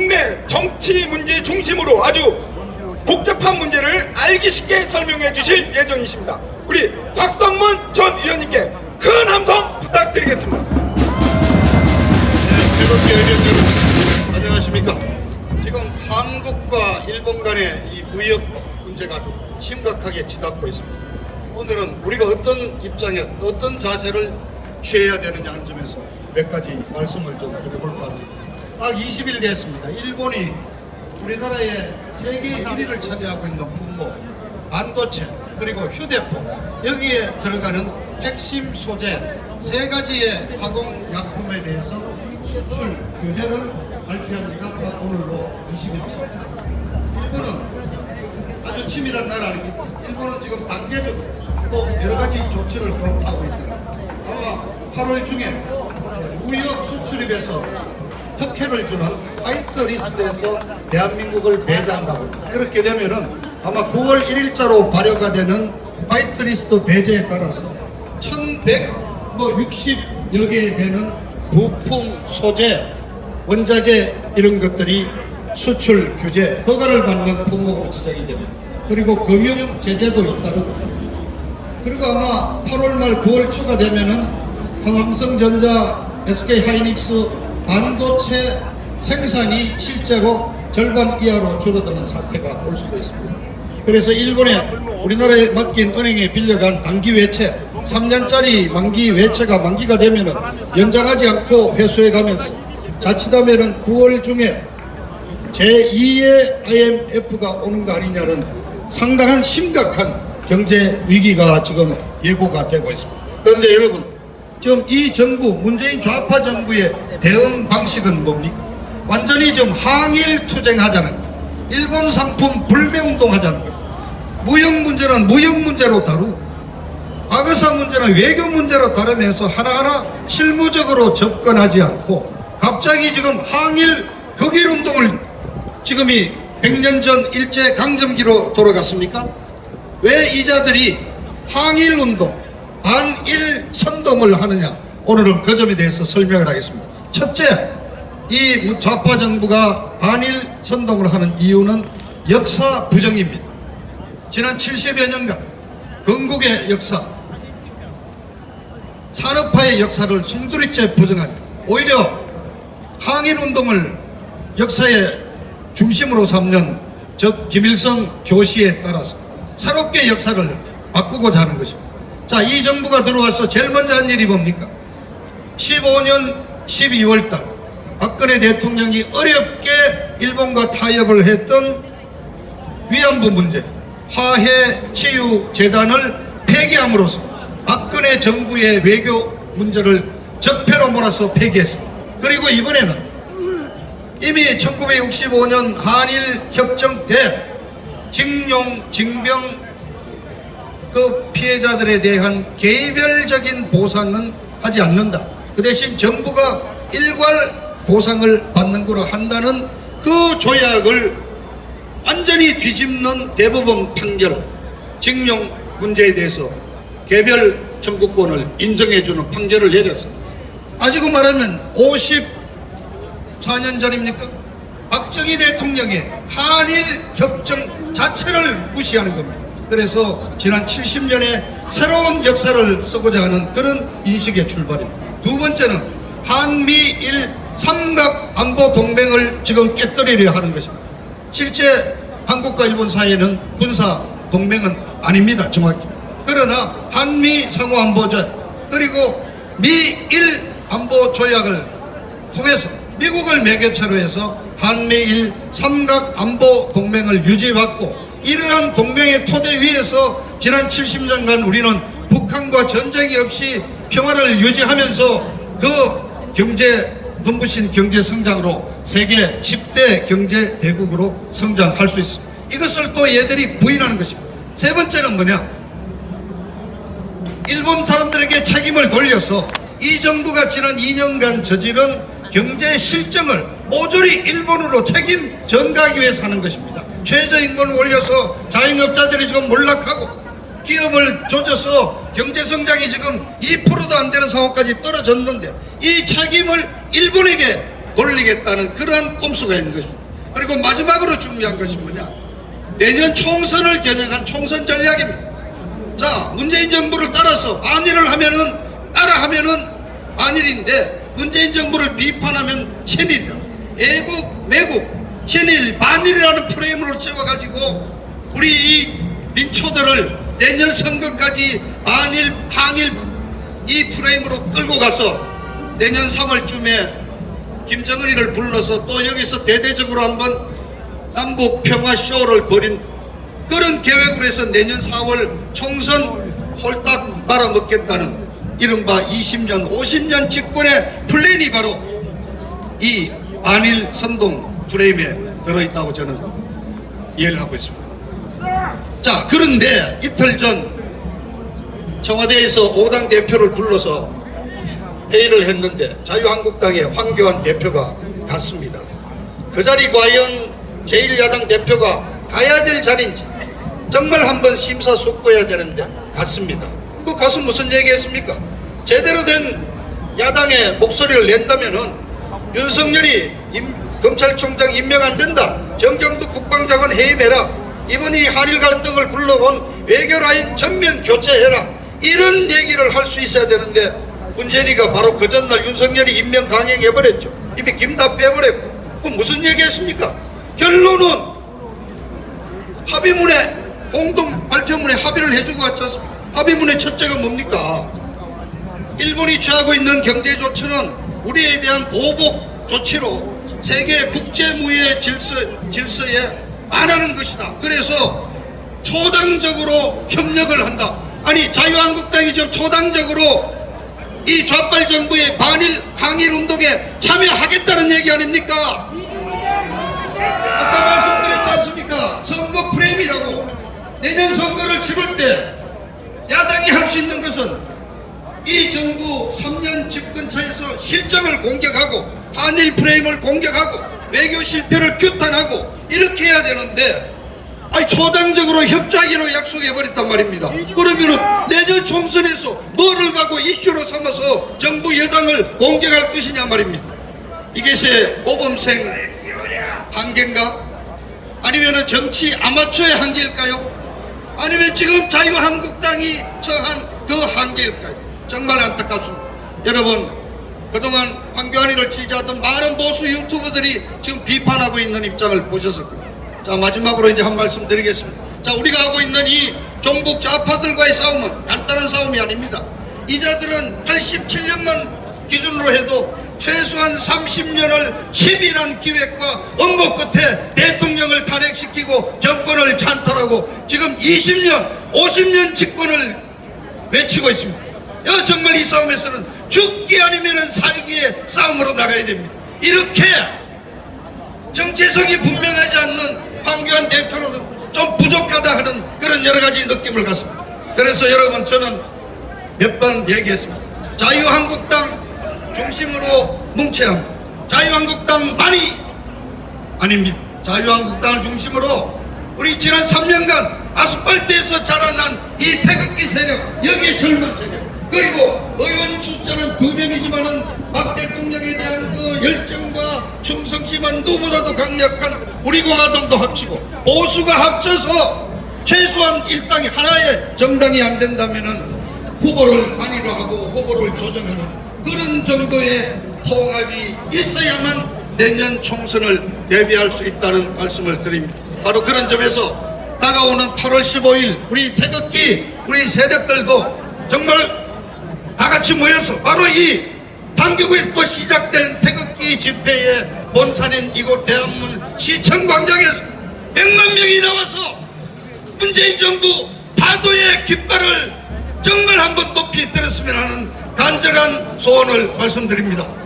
국내 정치 문제 중심으로 아주 복잡한 문제를 알기 쉽게 설명해 주실 예정이십니다. 우리 곽성문 전 의원님께 큰 함성 부탁드리겠습니다. 즐겁게 의견 안녕하십니까 지금 한국과 일본 간의 이 무역 문제가 심각하게 치닫고 있습니다 오늘은 우리가 어떤 입장에 어떤 자세를 취해야 되느냐 하는 점에서 몇 가지 말씀을 좀 드려볼까 합니다 딱 20일 됐습니다 일본이 우리나라의 세계 1위를 차지하고 있는 분모 반도체 그리고 휴대폰 여기에 들어가는 핵심 소재 세 가지의 화공약품에 대해서 수출 규제를 발표한 지가 딱 오늘로 20일째. 일본은 아주 치밀한 나라 아닙니까? 일본은 지금 단계적으로 또 여러 가지 조치를 검토하고 있다. 아마 8월 중에 무역 수출입에서 특혜를 주는 화이트 리스트에서 대한민국을 배제한다고. 그렇게 되면은 아마 9월 1일자로 발효가 되는 화이트 리스트 배제에 따라서 1160여 개 되는 부품, 소재, 원자재 이런 것들이 수출 규제, 허가를 받는 품목으로 지정이 됩니다. 그리고 금융 제재도 잇따르고 그리고 아마 8월 말 9월 초가 되면은 한삼성전자, SK 하이닉스 반도체 생산이 실제로 절반 이하로 줄어드는 사태가 올 수도 있습니다. 그래서 일본에 우리나라에 맡긴 은행에 빌려간 단기 외채 3년짜리 만기 외채가 만기가 되면은 연장하지 않고 회수해 가면서 자칫하면은 9월 중에 제2의 IMF가 오는 거 아니냐는 상당한 심각한 경제 위기가 지금 예고가 되고 있습니다. 그런데 여러분, 지금 이 정부, 문재인 좌파 정부의 대응 방식은 뭡니까? 완전히 지금 항일 투쟁하자는 거. 일본 상품 불매 운동하자는 거. 무역 문제는 무역 문제로 다루고 과거사 문제는 외교 문제로 다루면서 하나하나 실무적으로 접근하지 않고 갑자기 지금 항일 극일 운동을 지금이 100년 전 일제 강점기로 돌아갔습니까? 왜 이자들이 항일 운동, 반일 선동을 하느냐? 오늘은 그 점에 대해서 설명을 하겠습니다. 첫째, 이 좌파 정부가 반일 선동을 하는 이유는 역사 부정입니다. 지난 70여 년간 건국의 역사, 산업화의 역사를 송두리째 부정합니다. 오히려 항일운동을 역사의 중심으로 삼는 저 김일성 교시에 따라서 새롭게 역사를 바꾸고자 하는 것입니다. 자, 이 정부가 들어와서 제일 먼저 한 일이 뭡니까? 15년 12월 달 박근혜 대통령이 어렵게 일본과 타협을 했던 위안부 문제 화해 치유 재단을 폐기함으로써 박근혜 정부의 외교 문제를 적폐로 몰아서 폐기했습니다. 그리고 이번에는 이미 1965년 한일 협정 때 징용 징병 그 피해자들에 대한 개별적인 보상은 하지 않는다. 그 대신 정부가 일괄 보상을 받는 거로 한다는 그 조약을 완전히 뒤집는 대법원 판결, 징용 문제에 대해서 개별 청구권을 인정해주는 판결을 내려서 아직은 말하면 54년 전입니까? 박정희 대통령의 한일 협정 자체를 무시하는 겁니다. 그래서 지난 70년의 새로운 역사를 쓰고자 하는 그런 인식의 출발입니다. 두 번째는 한미일 삼각 안보 동맹을 지금 깨뜨리려 하는 것입니다. 실제 한국과 일본 사이에는 군사 동맹은 아닙니다. 정확히. 그러나 한미 상호 안보조 그리고 미일 안보 조약을 통해서 미국을 매개체로 해서 한미일 삼각 안보 동맹을 유지받고 이러한 동맹의 토대 위에서 지난 70년간 우리는 북한과 전쟁이 없이 평화를 유지하면서 그 경제 눈부신 경제 성장으로 세계 10대 경제 대국으로 성장할 수 있습니다. 이것을 또 얘들이 부인하는 것입니다. 세 번째는 뭐냐? 일본 사람들에게 책임을 돌려서 이 정부가 지난 2년간 저지른 경제 실정을 모조리 일본으로 책임 전가하기 위해서 하는 것입니다. 최저임금을 올려서 자영업자들이 지금 몰락하고 기업을 조져서 경제 성장이 지금 2%도 안 되는 상황까지 떨어졌는데 이 책임을 일본에게 돌리겠다는 그러한 꼼수가 있는 것입니다. 그리고 마지막으로 중요한 것이 뭐냐? 내년 총선을 겨냥한 총선 전략입니다. 자, 문재인 정부를 따라서 반일을 하면은 따라하면은 반일인데 문재인 정부를 비판하면 친일이다. 애국, 매국, 친일, 반일이라는 프레임을 세워가지고 우리 이 민초들을 내년 선거까지 반일, 항일 이 프레임으로 끌고 가서 내년 3월쯤에 김정은이를 불러서 또 여기서 대대적으로 한번 남북 평화 쇼를 벌인 그런 계획으로 해서 내년 4월 총선 홀딱 말아먹겠다는 이른바 20년, 50년 집권의 플랜이 바로 이 반일 선동 프레임에 들어있다고 저는 이해를 하고 있습니다. 자, 그런데 이틀 전 청와대에서 5당 대표를 불러서 회의를 했는데 자유한국당의 황교안 대표가 갔습니다. 그 자리 과연 제1야당 대표가 가야 될 자리인지 정말 한번 심사숙고해야 되는데 갔습니다. 그 가서 무슨 얘기했습니까? 제대로 된 야당의 목소리를 낸다면은 윤석열이 임- 검찰총장 임명 안 된다. 정경도 국방장관 해임해라. 이번이 한일 갈등을 불러온 외교 라인 전면 교체해라. 이런 얘기를 할 수 있어야 되는데 문재인이가 바로 그 전날 윤석열이 임명 강행해버렸죠. 이미 김다 빼버렸고. 그 무슨 얘기했습니까? 결론은 합의문에 공동 발표문에 합의를 해주고 왔지 않습니까? 합의문의 첫째가 뭡니까? 일본이 취하고 있는 경제 조치는 우리에 대한 보복 조치로 세계 국제무예 질서, 질서에 반하는 것이다. 그래서 초당적으로 협력을 한다. 아니 자유한국당이 좀 초당적으로 이 좌빨 정부의 반일 항일 운동에 참여하겠다는 얘기 아닙니까? 아까 말씀드렸지 않습니까? 선거 프레임이라고 내년 선거를 치를 때 야당이 할 수 있는 것은 이 정부 3년 집권차에서 실정을 공격하고 한일 프레임을 공격하고 외교 실패를 규탄하고 이렇게 해야 되는데 아니 초당적으로 협자기로 약속해 버렸단 말입니다. 그러면은 내년 총선에서 뭐를 갖고 이슈로 삼아서 정부 여당을 공격할 것이냐 말입니다. 이것이 모범생 한계인가? 아니면은 정치 아마추어의 한계일까요? 아니면 지금 자유한국당이 처한 그 한계일까요? 정말 안타깝습니다. 여러분, 그동안 황교안이를 지지하던 많은 보수 유튜버들이 지금 비판하고 있는 입장을 보셨을 겁니다. 자, 마지막으로 이제 한 말씀 드리겠습니다. 자, 우리가 하고 있는 이 종북 좌파들과의 싸움은 간단한 싸움이 아닙니다. 이자들은 87년만 기준으로 해도 최소한 30년을 치밀한 기획과 업무 끝에 대통령을 탄핵시키고 정권을 찬탈하고 지금 20년, 50년 집권을 외치고 있습니다. 여 정말 이 싸움에서는 죽기 아니면 살기의 싸움으로 나가야 됩니다. 이렇게 정체성이 분명하지 않는 황교안 대표로는 좀 부족하다 하는 그런 여러 가지 느낌을 갖습니다. 그래서 여러분 저는 몇 번 얘기했습니다. 자유한국당 중심으로 뭉쳐야 합니다. 자유한국당만이 아닙니다. 자유한국당을 중심으로 우리 지난 3년간 아스팔트에서 자라난 이 태극기 세력, 여기에 젊은 세력, 그리고 그 열정과 충성심은 누구보다도 강력한 우리 공화당도 합치고 보수가 합쳐서 최소한 일당이 하나의 정당이 안 된다면은 후보를 단일화 하고 후보를 조정하는 그런 정도의 통합이 있어야만 내년 총선을 대비할 수 있다는 말씀을 드립니다. 바로 그런 점에서 다가오는 8월 15일 우리 태극기 우리 세력들도 정말 다 같이 모여서 바로 이 당기구에서 시작된 태극기 집회의 본산인 이곳 대한문 시청 광장에서 100만 명이 나와서 문재인 정부 파도의 깃발을 정말 한번 높이 들었으면 하는 간절한 소원을 말씀드립니다.